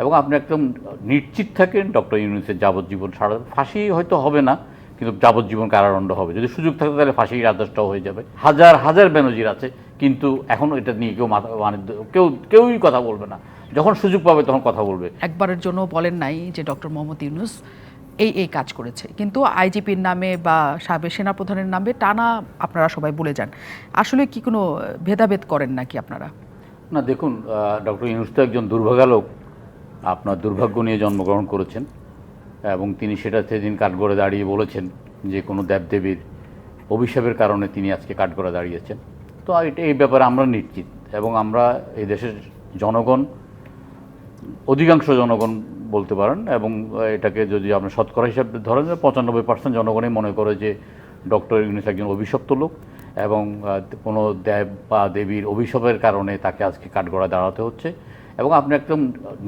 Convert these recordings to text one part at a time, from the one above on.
এবং আপনি একদম নিশ্চিত থাকেন ডক্টর ইউনুসের যাবজ্জীবন সারা ফাঁসি হয়তো হবে না কিন্তু যাবজ্জীবন কারাদণ্ড হবে। যদি সুযোগ থাকে তাহলে ফাঁসির আদেশটাও হয়ে যাবে। হাজার হাজার ব্যানজির আছে কিন্তু এখন এটা নিয়ে কেউ মাথা মানে কেউ কেউই কথা বলবে না। যখন সুযোগ পাবে তখন কথা বলবে। একবারের জন্য বলেন নাই যে ডক্টর মোহাম্মদ ইউনুস এই এই কাজ করেছে। কিন্তু আইজিপির নামে বা সাবেক সেনাপ্রধানের নামে টানা আপনারা সবাই বলে যান। আসলে কি কোনো ভেদাভেদ করেন নাকি আপনারা? না দেখুন ডক্টর ইউনুস তো একজন দুর্ভাগ্যালোক আপনার দুর্ভাগ্য নিয়ে জন্মগ্রহণ করেছেন এবং তিনি সেটা সেদিন কাঠগড়ে দাঁড়িয়ে বলেছেন যে কোনো দেবদেবীর অভিশাপের কারণে তিনি আজকে কাঠগড়ে দাঁড়িয়েছেন। তো এটা এই ব্যাপারে আমরা নিশ্চিত এবং আমরা এই দেশের জনগণ, অধিকাংশ জনগণ বলতে পারেন এবং এটাকে যদি আমরা শতকরা হিসাবে ধরেন পঁচানব্বই পার্সেন্ট জনগণই মনে করে যে ডক্টর ইউনিস একজন অভিশপ্ত লোক এবং কোনো দেব বা দেবীর অভিশাপের কারণে তাকে আজকে কাঠগড়া দাঁড়াতে হচ্ছে। এবং আপনি একদম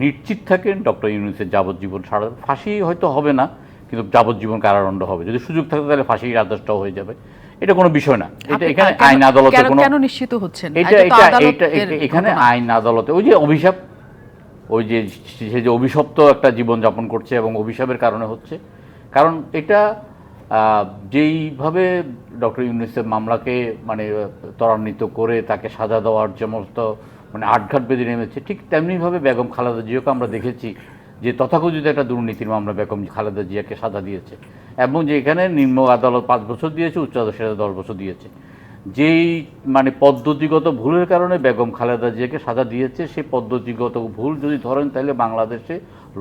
নিশ্চিত থাকেন ডক্টর ইউনুসের যাবজ্জীবন ছাড়া ফাঁসি হয়তো হবে না কিন্তু যাবজ্জীবন কারাদণ্ড হবে। যদি সুযোগ থাকে তাহলে ফাঁসির আদেশটাও হয়ে যাবে। এটা কোনো বিষয় না। এটা এখানে আইন আদালতে কোনো কেন নিশ্চিত হচ্ছেন? এটা এটা এটা এখানে আইন আদালতে ওই যে অভিশাপ ওই যে সে যে অভিশপ্ত একটা জীবন যাপন করছে এবং অভিশাপের কারণে হচ্ছে। কারণ এটা যেইভাবে ডক্টর ইউনুসের মামলাকে মানে ত্বরান্বিত করে তাকে সাজা দেওয়ার সমস্ত মানে আটঘাট বেঁধে নেমেছে ঠিক তেমনিভাবে বেগম খালেদা জিয়াকে আমরা দেখেছি যে তথাকথিত একটা দুর্নীতির মামলা বেগম খালেদা জিয়াকে সাজা দিয়েছে এবং যে এখানে নিম্ন আদালত পাঁচ বছর দিয়েছে উচ্চ আদালত দশ বছর দিয়েছে। যেই মানে পদ্ধতিগত ভুলের কারণে বেগম খালেদা জিয়াকে সাজা দিয়েছে সেই পদ্ধতিগত ভুল যদি ধরেন তাহলে বাংলাদেশে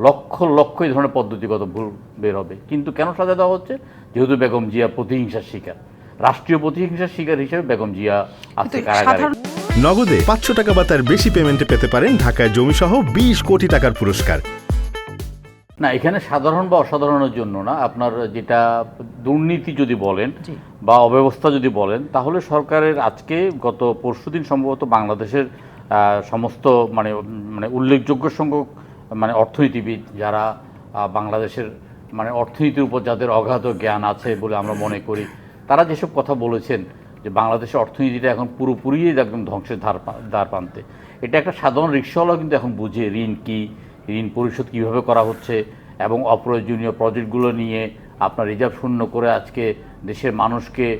লক্ষ লক্ষ এই ধরনের পদ্ধতিগত ভুল বের হবে। কিন্তু কেন সাজা দেওয়া হচ্ছে? যেহেতু বেগম জিয়া প্রতিহিংসার শিকার। রাষ্ট্রীয় প্রতিহিংসার শিকার হিসেবে বেগম জিয়া আছে কারাগারে। নগদে পাঁচশো টাকা বা তার বেশি পেমেন্টে পেতে পারেন ঢাকায় জমিসহ বিশ কোটি টাকার পুরস্কার। না এখানে সাধারণ বা অসাধারণের জন্য না আপনার যেটা দুর্নীতি যদি বলেন বা অব্যবস্থা যদি বলেন তাহলে সরকারের আজকে গত পরশুদিন সম্ভবত বাংলাদেশের সমস্ত মানে মানে উল্লেখযোগ্য সংখ্যক মানে অর্থনীতিবিদ যারা বাংলাদেশের মানে অর্থনীতির উপর যাদের অগাধ জ্ঞান আছে বলে আমরা মনে করি তারা যেসব কথা বলেছেন যে বাংলাদেশের অর্থনীতিটা এখন পুরোপুরি একদম ধ্বংসের ধার দ্বার প্রান্তে। এটা একটা সাধারণ রিক্সাওয়ালা কিন্তু এখন বুঝে ঋণ কি, ঋণ পরিশোধ কীভাবে করা হচ্ছে এবং অপ্রয়োজনীয় প্রজেক্টগুলো নিয়ে আপনার রিজার্ভ শূন্য করে আজকে দেশের মানুষকে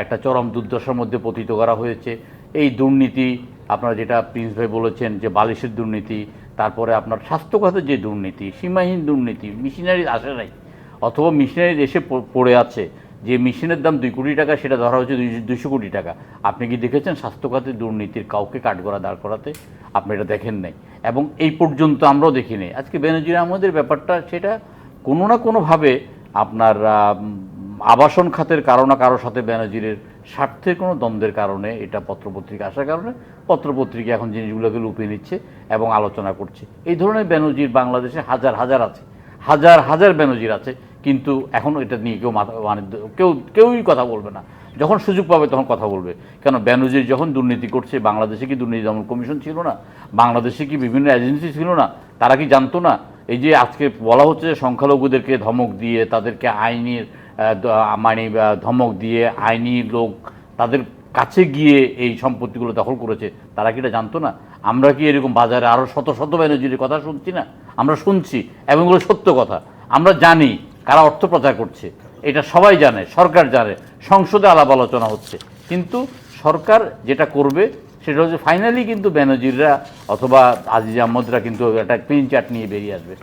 একটা চরম দুর্দশার মধ্যে পতিত করা হয়েছে। এই দুর্নীতি, আপনারা যেটা প্রিন্স ভাই বলেছেন যে বালিশের দুর্নীতি, তারপরে আপনার স্বাস্থ্য খাতের যে দুর্নীতি, সীমাহীন দুর্নীতি, মেশিনারি আসে নাই, অথবা মেশিনারি প- পড়ে আছে যে মেশিনের দাম দুই কোটি টাকা, সেটা ধরা হচ্ছে দুইশো কোটি টাকা। আপনি কি দেখেছেন স্বাস্থ্য খাতে দুর্নীতির কাউকে কাঠগড়া দাঁড় করাতে? আপনি এটা দেখেন নাই। এবং এই পর্যন্ত আমরাও দেখি নাই। আজকে বেনজির আহমদের ব্যাপারটা, সেটা কোনো না কোনোভাবে আপনার আবাসন খাতের কারও না কারোর সাথে বেনজিরের স্বার্থের কোনো দ্বন্দ্বের কারণে, এটা পত্রপত্রিকা আসার কারণে পত্রপত্রিকা এখন জিনিসগুলোকে লুপিয়ে নিচ্ছে এবং আলোচনা করছে। এই ধরনের বেনজির বাংলাদেশে হাজার হাজার আছে। হাজার হাজার বেনজির আছে। কিন্তু এখন এটা নিয়ে কেউ মাথা মানে কেউ, কেউই কথা বলবে না। যখন সুযোগ পাবে তখন কথা বলবে। কেন বেনজির যখন দুর্নীতি করছে, বাংলাদেশে কি দুর্নীতি দমন কমিশন ছিল না? বাংলাদেশে কি বিভিন্ন এজেন্সি ছিল না? তারা কি জানতো না? এই যে আজকে বলা হচ্ছে যে সংখ্যালঘুদেরকে ধমক দিয়ে, তাদেরকে আইনের মানে ধমক দিয়ে আইনি লোক তাদের কাছে গিয়ে এই সম্পত্তিগুলো দখল করেছে, তারা কি এটা জানতো না? আমরা কি এরকম বাজারে আরও শত শত ব্যানার্জির কথা শুনছি না? আমরা শুনছি, এবং এগুলো সত্য কথা। আমরা জানি কারা অর্থ প্রচার করছে, এটা সবাই জানে, সরকার জানে, সংসদে আলাপ আলোচনা হচ্ছে। কিন্তু সরকার যেটা করবে, সেটা হচ্ছে ফাইনালি কিন্তু ব্যানার্জিরা অথবা আজিজ আহমদরা কিন্তু একটা ক্লিন চাট নিয়ে বেরিয়ে আসবে।